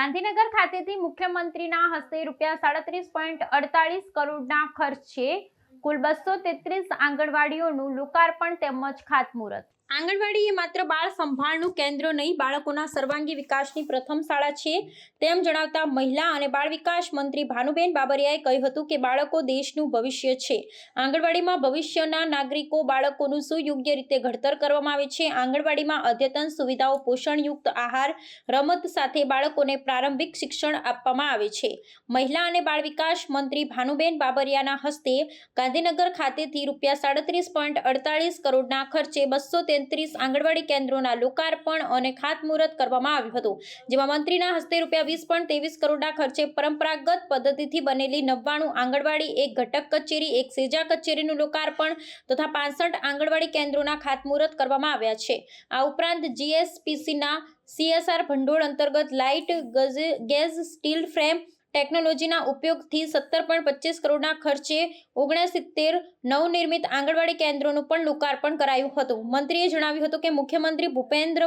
ગાંધીનગર ખાતેથી મુખ્યમંત્રીના હસ્તે રૂપિયા સાડત્રીસ પોઈન્ટ અડતાલીસ કરોડના ખર્ચે કુલ બસો તેત્રીસ આંગણવાડીઓનું લોકાર્પણ તેમજ ખાતમુહૂર્ત. આંગણવાડી એ માત્ર બાળ સંભાળનું કેન્દ્ર નહીં, બાળકોના સર્વાંગી વિકાસની પ્રથમ શાળા છે. તેમ જણાવતા મહિલા અને બાળ વિકાસ મંત્રી ભાનુબેન બાબરિયાએ કહ્યું હતું કે બાળકો દેશનું ભવિષ્ય છે. આંગણવાડીમાં ભવિષ્યના નાગરિકો બાળકોનું સુયોગ્ય રીતે ઘડતર કરવામાં આવે છે. આંગણવાડીમાં અદ્યતન સુવિધાઓ, પોષણયુક્ત આહાર, રમત સાથે બાળકોને પ્રારંભિક શિક્ષણ આપવામાં આવે છે. મહિલા અને બાળ વિકાસ મંત્રી ભાનુબેન બાબરિયાના હસ્તે ગાંધીનગર ખાતેથી રૂપિયા સાડત્રીસ પોઈન્ટ અડતાલીસ કરોડના ખર્ચે બસો તેત્રીસ આંગણવાડી કેન્દ્રોના લોકાર્પણ અને ખાતમુહૂર્ત કરવામાં આવ્યું હતું, જેમાં મંત્રીના હસ્તે રૂપિયા વીસ પોઈન્ટ ત્રેવીસ કરોડના ખર્ચે પરંપરાગત પદ્ધતિથી બનેલી નવ્વાણું આંગણવાડી, એક ઘટક કચેરી, એક સેજા કચેરીનું લોકાર્પણ તથા પાસઠ આંગણવાડી કેન્દ્રોના ખાતમુહૂર્ત કરવામાં આવ્યા છે. આ ઉપરાંત જીએસપીસીના સીએસઆર ભંડોળ અંતર્ગત લાઇટ, ગઝ સ્ટીલ ફ્રેમ ટેકનોલોજીના ઉપયોગથી સત્તર પોઈન્ટ પચીસ કરોડના ખર્ચે ઓગણસિત્તેર નવનિર્મિત આંગણવાડી કેન્દ્રોનું પણ લોકાર્પણ કરાયું હતું. મંત્રીએ જણાવ્યું હતું કે મુખ્યમંત્રી ભૂપેન્દ્ર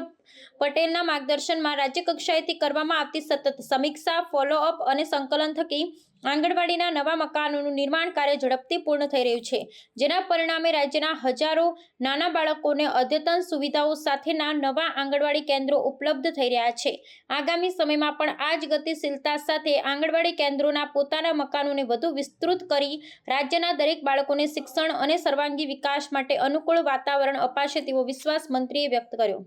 પટેલના માર્ગદર્શનમાં રાજ્યકક્ષાએથી કરવામાં આવતી સતત સમીક્ષા ફોલોઅપ અને સંકલન થકી આંગણવાડીના નવા મકાનોનું નિર્માણ કાર્ય ઝડપથી પૂર્ણ થઈ રહ્યું છે, જેના પરિણામે રાજ્યના હજારો નાના બાળકોને અદ્યતન સુવિધાઓ સાથેના નવા આંગણવાડી કેન્દ્રો ઉપલબ્ધ થઈ રહ્યા છે. આગામી સમયમાં પણ આ જ ગતિશીલતા સાથે આંગણવાડી કેન્દ્રોના પોતાના મકાનોને વધુ વિસ્તૃત કરી રાજ્યના દરેક બાળકોને શિક્ષણ અને સર્વાંગી વિકાસ માટે અનુકૂળ વાતાવરણ અપાશે તેવો વિશ્વાસ મંત્રીએ વ્યક્ત કર્યો.